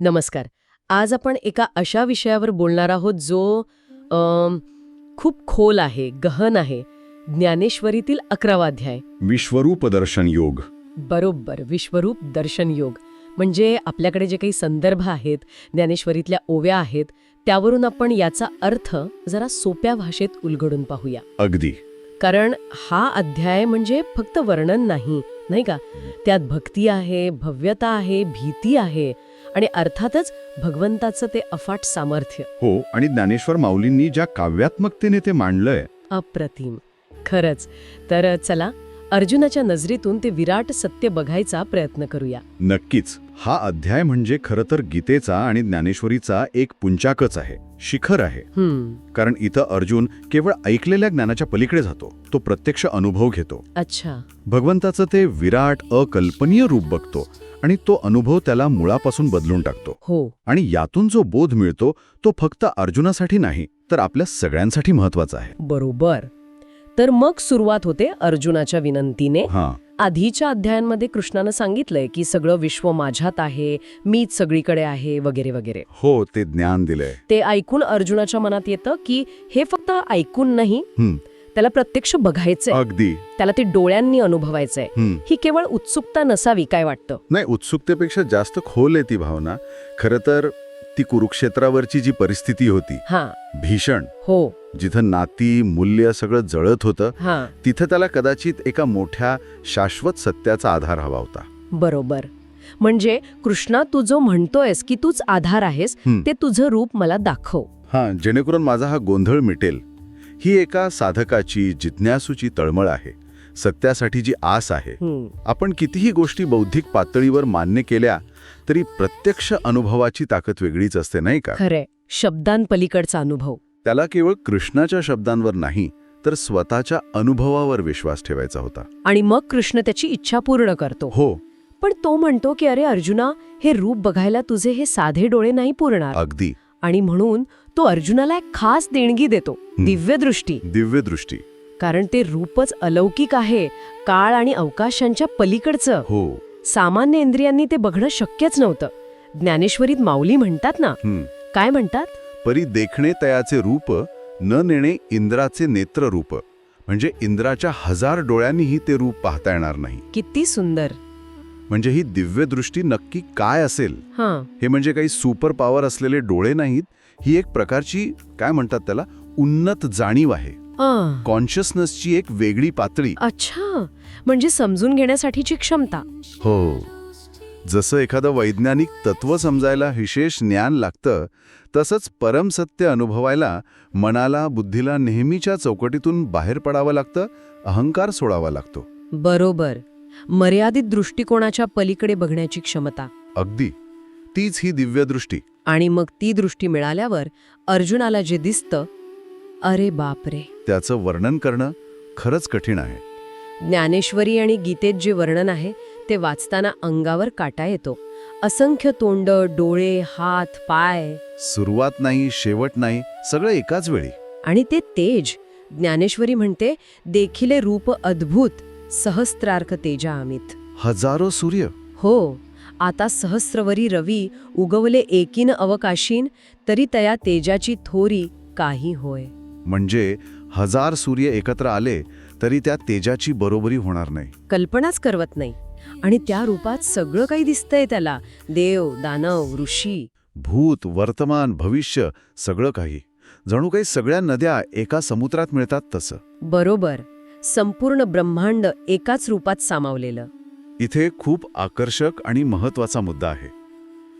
नमस्कार. आज आपण एका अशा विषयावर बोलणार आहोत जो खूप खोल आहे गहन आहे. ज्ञानेश्वरीतील अकरावा अध्याय. विश्वरूप दर्शन योग. बरोबर विश्वरूप दर्शन योग. म्हणजे आपल्याकडे जे काही संदर्भ आहेत ज्ञानेश्वरीतल्या ओव्या आहेत त्यावरून आपण याचा अर्थ जरा सोप्या भाषेत उलगडून पाहूया. अगदी. कारण हा अध्याय म्हणजे फक्त वर्णन नाही नाही का? त्यात भक्ती आहे भव्यता आहे भीती आहे आणि अर्थातच भगवंताचं ते अफाट सामर्थ्य. हो आणि ज्ञानेश्वर माऊलींनी ज्या काव्यात्मकतेने ते मांडलंय. अप्रतिम. खरंच. तर चला अर्जुनाच्या नजरेतून ते विराट सत्य बघायचा प्रयत्न करूया. नक्कीच. हा अध्याय म्हणजे खरं तर गीतेचा आणि ज्ञानेश्वरीचा एक पुंचाकच आहे. शिखर आहे. कारण इथं अर्जुन केवळ ऐकलेल्या ज्ञानाच्या पलीकडे जातो. तो प्रत्यक्ष अनुभव घेतो. अच्छा. भगवंताचं ते विराट अकल्पनीय रूप बघतो आणि तो अनुभव त्याला मुळापासून बदलून टाकतो. हो. आणि यातून जो बोध मिळतो तो फक्त अर्जुनासाठी नाही तर आपल्या सगळ्यांसाठी महत्त्वाचा आहे. बरोबर. तर मग सुरुवात होते अर्जुनाच्या विनंतीने. आधीच्या अध्यायांमध्ये कृष्णानं सांगितलंय की सगळं विश्व माझ्यात आहे मीच सगळीकडे आहे वगैरे वगैरे. हो ते ज्ञान दिलंय. ते ऐकून अर्जुनाच्या मनात येतं की हे फक्त ऐकून नाही त्याला प्रत्यक्ष बघायचंय. अगदी. त्याला ते डोळ्यांनी अनुभवायचंय. ही केवळ उत्सुकता नसावी काय वाटतं? नाही उत्सुकतेपेक्षा जास्त खोल आहे ती भावना. खरं तर ती कुरुक्षेत्रावरची जी परिस्थिती होती भीषण. हो. जिथं नाती मूल्य सगळं जळत होतं तिथं त्याला कदाचित एका मोठ्या शाश्वत सत्याचा आधार हवा होता. बरोबर. म्हणजे कृष्णा तू जो म्हणतोयस की तूच आधार आहेस. ते तुझं रूप मला दाखव. हा जेणेकरून माझा हा गोंधळ मिटेल. ही एका साधकाची जिज्ञासूची तळमळ आहे. सत्यासाठी जी आस आहे आपण कितीही गोष्टी बौद्धिक पातळीवर मान्य केल्या तरी प्रत्यक्ष अनुभवाची ताकद वेगळीच असते नाही का? खरंय. शब्दांपलीकडचा अनुभव. त्याला केवळ कृष्णाच्या शब्दांवर नाही तर स्वतःच्या अनुभवावर विश्वास ठेवायचा होता. आणि मग कृष्ण त्याची इच्छा पूर्ण करतो. हो. पण तो म्हणतो की अरे अर्जुना हे रूप बघायला तुझे हे साधे डोळे नाही पुरणार. अगदी. आणि म्हणून तो अर्जुनाला एक खास देणगी देतो. दिव्य दृष्टी दिव्य दृष्टी कारण ते रूपच अलौकिक आहे काळ आणि अवकाशांच्या पलीकडचं. हो. सामान्य इंद्रियांनी ते बघणं शक्यच नव्हतं. ज्ञानेश्वरीत माऊली म्हणतात ना. काय म्हणतात? परी देखणे तयाचे रूप न नेणे इंद्राचे नेत्र रूप म्हणजे इंद्राच्या हजार डोळ्यांनीही ते रूप पाहता येणार नाही. किती सुंदर. म्हणजे ही दिव्य दृष्टी नक्की काय असेल? हां. हे म्हणजे काही सुपर पॉवर असलेले डोळे नाहीत. ही एक प्रकारची काय म्हणतात त्याला उन्नत जाणीव आहे. कॉन्शियसनेसची एक वेगळी पातळी. अच्छा. म्हणजे समजून घेण्यासाठीची क्षमता. हो. जसं एखादं वैज्ञानिक तत्व समजायला विशेष ज्ञान लागतं तसंच परमसत्य अनुभवायला मनाला बुद्धीला नेहमीच्या चौकटीतून बाहेर पडावं लागतं अहंकार सोडावा लागतो. बरोबर. मर्यादित दृष्टिकोनाच्या पलीकडे बघण्याची क्षमता. अगदी. तीच ही दिव्य दृष्टी आणि मग ती दृष्टी मिळाल्यावर अर्जुनाला जे दिसतं अरे बापरे. त्याचं वर्णन करणं खरंच कठीण आहे. ज्ञानेश्वरी आणि गीतेत जे वर्णन आहे ते वाचताना अंगावर काटा येतो. असंख्य तोंड डोळे हात पाय. सुरुवात नाही शेवट नाही सगळं एकाच वेळी. आणि ते तेज. ज्ञानेश्वरी म्हणते देखिले रूप अद्भुत सहस्त्रार्क तेजा अमित. हजारो सूर्य. हो आता सहस्रवरी रवी उगवले एकीन अवकाशीन तरी तया तेजाची थोरी काही होय. म्हणजे हजार सूर्य एकत्र आले तरी त्या तेजाची बरोबरी होणार नाही. कल्पनाच करवत नाही. आणि त्या रूपात सगळं काही दिसतंय त्याला. देव दानव ऋषी. भूत वर्तमान भविष्य सगळं काही. जणू काही सगळ्या नद्या एका समुद्रात मिळतात तसं. बरोबर. संपूर्ण ब्रह्मांड एकाच रूपात सामावलेलं. इथे खूप आकर्षक आणि महत्त्वाचा मुद्दा आहे.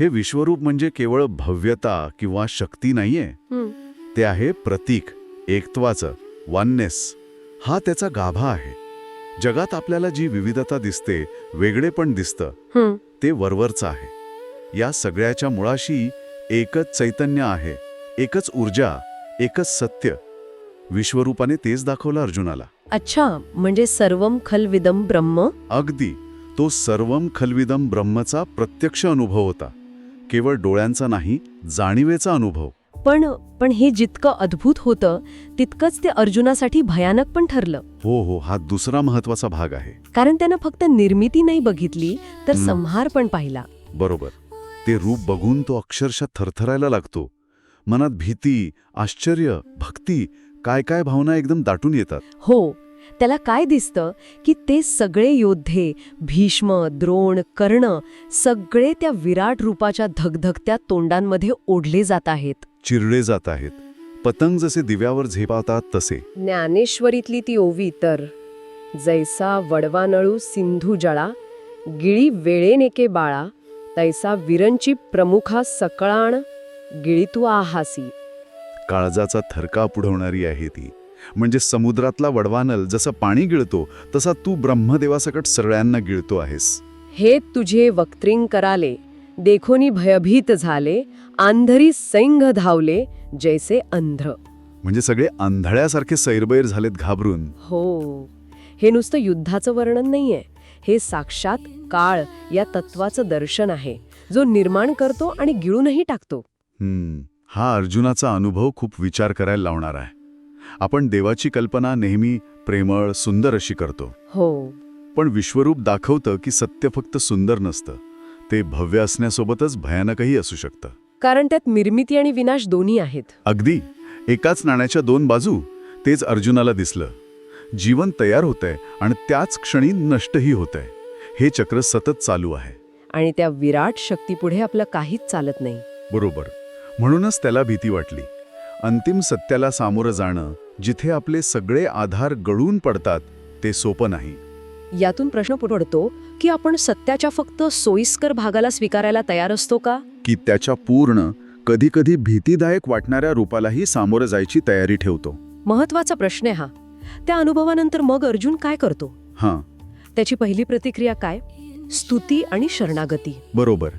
हे विश्वरूप म्हणजे केवळ भव्यता किंवा शक्ती नाहीये. ते आहे प्रतीक. एकत्वाचं वननेस हा त्याचा गाभा आहे. जगात आपल्याला जी विविधता दिसते वेगळे पण दिसतं ते वरवरचं आहे. या सगळ्याच्या मुळाशी एकच चैतन्य आहे एकच ऊर्जा एकच सत्य. विश्वरूपाने तेच दाखवलं अर्जुनाला. अच्छा म्हणजे सर्वम खलविदम ब्रह्म? अगदी. तो सर्वम खलविदम ब्रह्मचा प्रत्यक्ष अनुभव होता. केवळ डोळ्यांचा नाही जाणीवेचा अनुभव. पण पण हे जितकं अद्भुत होतं तितकंच ते अर्जुनासाठी भयानक पण ठरलं. हो हो हा दुसरा महत्त्वाचा भाग आहे. कारण त्यानं फक्त निर्मिती नाही बघितली तर. संहार पण पाहिला. बरोबर. ते रूप बघून तो अक्षरशः थरथरायला लागतो. मनात भीती आश्चर्य भक्ती काय काय भावना एकदम दाटून येतात. हो त्याला काय दिसतं की ते सगळे योद्धे भीष्म द्रोण कर्ण सगळे त्या विराट रूपाच्या धगधगत्या तोंडांमध्ये ओढले जात आहेत. चिरडे जात आहेत. पतंग जसे दिव्यावर झेपावतात तसे. ज्ञानेश्वरीतली ती ओवी तर. जैसा वडवानळू सिंधू जळा गिळी वेळेनेके बाळा तैसा विरंची प्रमुखा सकळाण गिळीतू आहासी. काळजाचा थरकाप उडवणारी आहे ती. म्हणजे समुद्रातला वडवानल जसं पाणी गिळतो तसा तू ब्रह्मदेवासकट सगळ्यांना गिळतो आहेस. हे तुझे वक्त्रिंग कराले. देखोनी भयभीत झाले आंधरी सैंघ धावले जैसे अंध्र म्हणजे सगळे आंधळ्यासारखे सैरबैर झालेत घाबरून. हो. हे नुसतं युद्धाचं वर्णन नाहीये. हे साक्षात काळ या तत्वाचं दर्शन आहे जो निर्माण करतो आणि गिळूनही टाकतो. हम्म. हा अर्जुनाचा अनुभव खूप विचार करायला लावणार आहे. आपण देवाची कल्पना नेहमी प्रेमळ सुंदर अशी करतो. हो. पण विश्वरूप दाखवतं की सत्य फक्त सुंदर नसतं. ते भव्य असण्यासोबतच भयानकही असू शकतं. कारण त्यात निर्मिती आणि विनाश दोन्ही आहेत. अगदी. एकाच नाण्याच्या दोन बाजू तेच अर्जुनाला दिसलं. जीवन तयार होतंय आणि त्याच क्षणी नष्टही होतंय. हे चक्र सतत चालू आहे. आणि त्या विराट शक्तीपुढे आपलं काहीच चालत नाही. बरोबर. म्हणूनच त्याला भीती वाटली. अंतिम सत्याला सामोरं जाणं जिथे आपले सगळे आधार गळून पडतात ते सोपं नाही. यातून प्रश्न पडतो की आपण सत्याच्या फक्त सोयीस्कर भागाला स्वीकारायला तयार असतो का? की त्याच्या पूर्ण कधी कधी भीतीदायक वाटणाऱ्या रूपालाही सामोरं जायची तयारी ठेवतो. महत्त्वाचा प्रश्न आहे हा. त्या अनुभवानंतर मग अर्जुन काय करतो? हां. त्याची पहिली प्रतिक्रिया काय? स्तुती आणि शरणागती. बरोबर.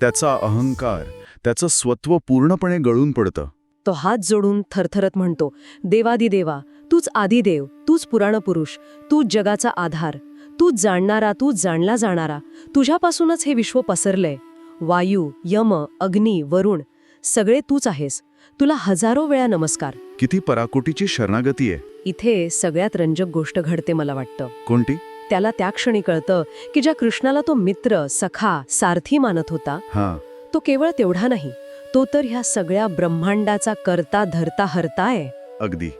त्याचा अहंकार त्याचं स्वत्व पूर्णपणे गळून पडतं. तो हात जोडून थरथरत म्हणतो देवादिदेवा तूच आदिदेव तूच पुराणपुरुष तूच जगाचा आधार तूच जाणणारा तूच जाणला जाणारा. तुझ्यापासूनच हे विश्व पसरलंय. वायू यम अग्नी वरुण सगळे तूच आहेस. तुला हजारो वेळा नमस्कार. किती पराकोटीची शरणागती आहे. इथे सगळ्यात रंजक गोष्ट घडते मला वाटतं. कोणती? त्याला त्या क्षणी कळतं की ज्या कृष्णाला तो मित्र सखा सारथी मानत होता हां. तो केवळ तेवढा नाही. तो तर ह्या सगळ्या ब्रह्मांडाचा करता धरता हरता आहे अगदी.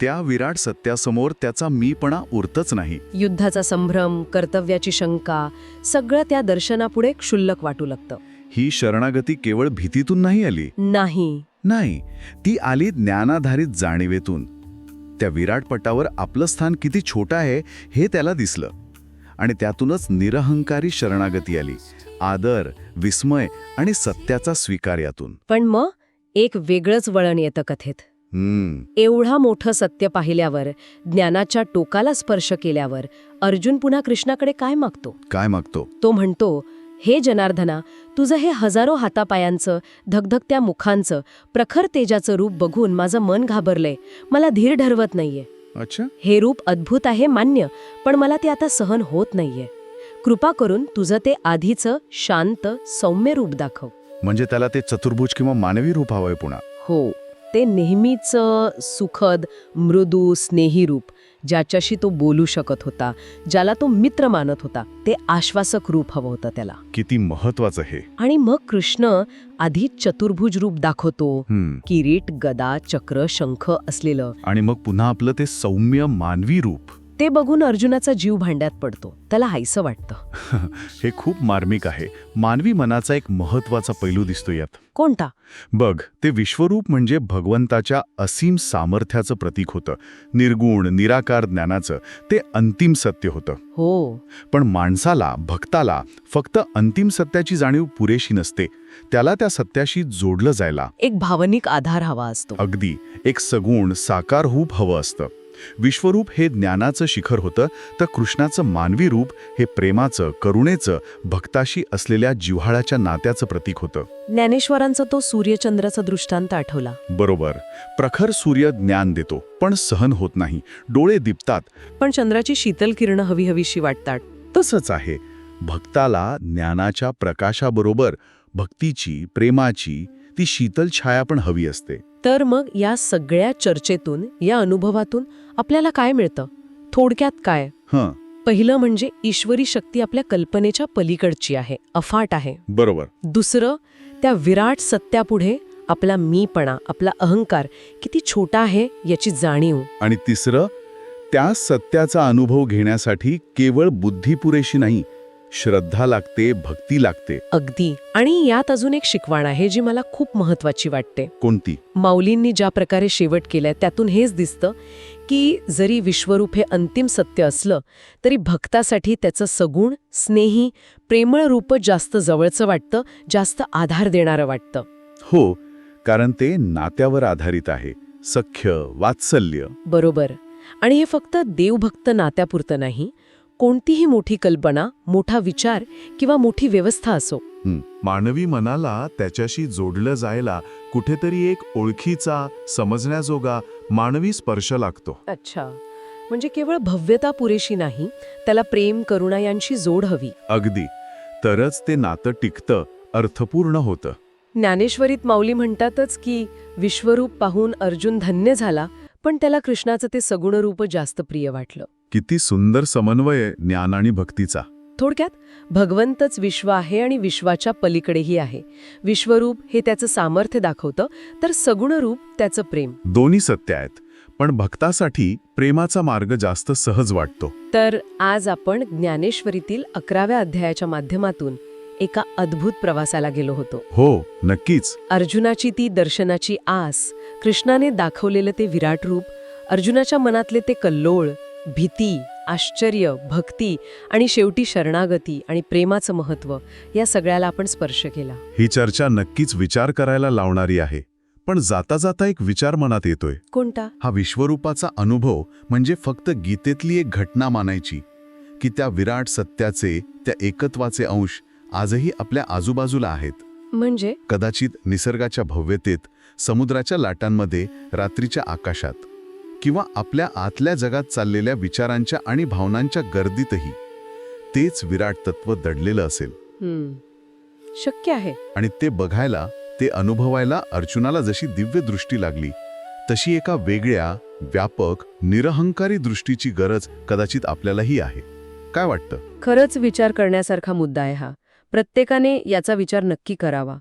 त्या विराट सत्यासमोर त्याचा मीपणा उरतच नाही. युद्धाचा संभ्रम कर्तव्याची शंका सगळं त्या दर्शनापुढे क्षुल्लक वाटू लागतं. ही शरणागती केवळ भीतीतून नाही आली? नाही. नाही. ती आली ज्ञानाधारित जाणीवेतून. त्या विराट पटावर आपलं स्थान किती छोटं आहे हे त्याला दिसलं. आणि त्यातूनच निरहंकारी शरणागती आली. आदर विस्मय आणि सत्याचा स्वीकार यातून. पण मग एक वेगळंच वळण येतं कथेत. एवढा मोठं सत्य पाहिल्यावर ज्ञानाच्या टोकाला स्पर्श केल्यावर अर्जुन पुन्हा कृष्णाकडे काय मागतो? काय मागतो? तो म्हणतो हे जनार्दना तुझं हे हजारो हातापायांचं धगधगत्या मुखांचं प्रखर तेजाचं रूप बघून माझं मन घाबरलंय. मला धीर ठरवत नाहीये. अच्छा. हे रूप अद्भुत आहे मान्य पण मला ते आता सहन होत नाहीये. कृपा करून तुझं ते आधीचं शांत सौम्य रूप दाखव. म्हणजे त्याला ते चतुर्भुज किंवा मानवी रूप हवंय पुन्हा. हो. ते नेहमीच सुखद मृदू स्नेही रूप ज्याच्याशी तो बोलू शकत होता ज्याला तो मित्र मानत होता ते आश्वासक रूप हवं होतं त्याला. किती महत्वाचं हे. आणि मग कृष्ण आधी चतुर्भुज रूप दाखवतो. किरीट गदा चक्र शंख असलेलं. आणि मग पुन्हा आपलं ते सौम्य मानवी रूप. ते बघून अर्जुनाचा जीव भांड्यात पडतो. त्याला हायसं वाटतं. हे खूप मार्मिक आहे. मानवी मनाचा एक महत्त्वाचा पैलू दिसतो यात. कोणता? बघ ते विश्वरूप म्हणजे भगवंताच्या असीम सामर्थ्याचं प्रतीक होतं. निर्गुण निराकार ज्ञानाचं. ते अंतिम सत्य होतं. हो. पण माणसाला भक्ताला फक्त अंतिम सत्याची जाणीव पुरेशी नसते. त्याला त्या सत्याशी जोडलं जायला. एक भावनिक आधार हवा असतो. अगदी. एक सगुण साकार रूप हवं असतं. विश्वरूप हे ज्ञानाचं शिखर होतं तर कृष्णाचं मानवी रूप हे प्रेमाचं करुणेचं भक्ताशी असलेल्या जिव्हाळ्याच्या नात्याचं प्रतीक होतं. ज्ञानेश्वरांचा तो सूर्यचंद्राचा दृष्टांत आठवला. बरोबर. प्रखर सूर्य ज्ञान देतो पण सहन होत नाही. डोळे दिपतात. पण चंद्राची शीतल किरण हवी हवीशी वाटतात. तसंच आहे. भक्ताला ज्ञानाच्या प्रकाशाबरोबर भक्तीची प्रेमाची ती शीतल छाया पण हवी असते. तर मग या सगळ्या चर्चेतून या अनुभवातून आपल्याला काय मिळतं? थोडक्यात काय? हं. पहिलं म्हणजे ईश्वरी शक्ती आपल्या कल्पनेच्या पलीकडची आहे अफाट आहे. बरोबर. दुसरं त्या विराट सत्यापुढे आपला मीपणा आपला अहंकार किती छोटा आहे याची जाणीव. आणि तिसरं त्या सत्याचा अनुभव घेण्यासाठी केवळ बुद्धी पुरेशी नाही श्रद्धा लागते भक्ती लागते. अगदी. आणि यात अजून एक शिकवण आहे जी मला खूप महत्वाची वाटते. कोणती? माऊलींनी ज्या प्रकारे शेवट केलाय त्यातून हेच दिसतं की जरी विश्वरूप हे अंतिम सत्य असलं तरी भक्तासाठी त्याचं सगुण स्नेही प्रेमळ रूप जास्त जवळचं वाटतं जास्त आधार देणारं वाटतं. हो कारण ते नात्यावर आधारित आहे. सख्य वात्सल्य. बरोबर. आणि हे फक्त देवभक्त नात्यापुरतं नाही कोणतीही मोठी कल्पना मोठा विचार किंवा मोठी व्यवस्था असो. मानवी मनाला त्याच्याशी जोडलं जायला कुठेतरी एक ओळखीचा समजण्याजोगा मानवी स्पर्श लागतो. अच्छा. म्हणजे केवळ भव्यता पुरेशी नाही त्याला प्रेम करुणा यांची जोड हवी. अगदी. तरच ते नातं टिकतं अर्थपूर्ण होतं. ज्ञानेश्वरीत माऊली म्हणतातच की विश्वरूप पाहून अर्जुन धन्य झाला पण त्याला कृष्णाचं ते सगुण रूप जास्त प्रिय वाटलं. किती सुंदर समन्वय ज्ञान आणि भक्तीचा. थोडक्यात भगवंतच विश्व आहे आणि विश्वाच्या पलीकडेही आहे. विश्वरूप हे त्याचं सामर्थ्य दाखवतं तर सगुण रूप त्याचं प्रेम. दोन्ही सत्य आहेत पण भक्तासाठी प्रेमाचा मार्ग जास्त सहज वाटतो. तर आज आपण ज्ञानेश्वरीतील अकराव्या अध्यायाच्या माध्यमातून एका अद्भुत प्रवासाला गेलो होतो. हो नक्कीच. अर्जुनाची ती दर्शनाची आस कृष्णाने दाखवलेलं ते विराट रूप अर्जुनाच्या मनातले ते कल्लोळ भीती आश्चर्य भक्ती आणि शेवटी शरणागती आणि प्रेमाचं महत्त्व या सगळ्याला आपण स्पर्श केला. ही चर्चा नक्कीच विचार करायला लावणारी आहे पण जाता जाता एक विचार मनात येतोय. कोणता? हा विश्वरूपाचा अनुभव म्हणजे फक्त गीतेतली एक घटना मानायची की त्या विराट सत्याचे त्या एकत्वाचे अंश आजही आपल्या आजूबाजूला आहेत. म्हणजे? कदाचित निसर्गाच्या भव्यतेत समुद्राच्या लाटांमध्ये रात्रीच्या आकाशात. किंवा आपल्या आतल्या जगात चाललेल्या विचारांच्या आणि भावनांच्या गर्दीतही तेच विराट तत्व दडलेलं असेल. शक्य आहे. आणि ते बघायला ते अनुभवायला अर्जुनाला जशी दिव्य दृष्टी लागली तशी एका वेगळ्या व्यापक निरहंकारी दृष्टीची गरज कदाचित आपल्यालाही आहे. काय वाटतं? खरंच विचार करण्यासारखा मुद्दा आहे हा. प्रत्येकाने याचा विचार नक्की करावा.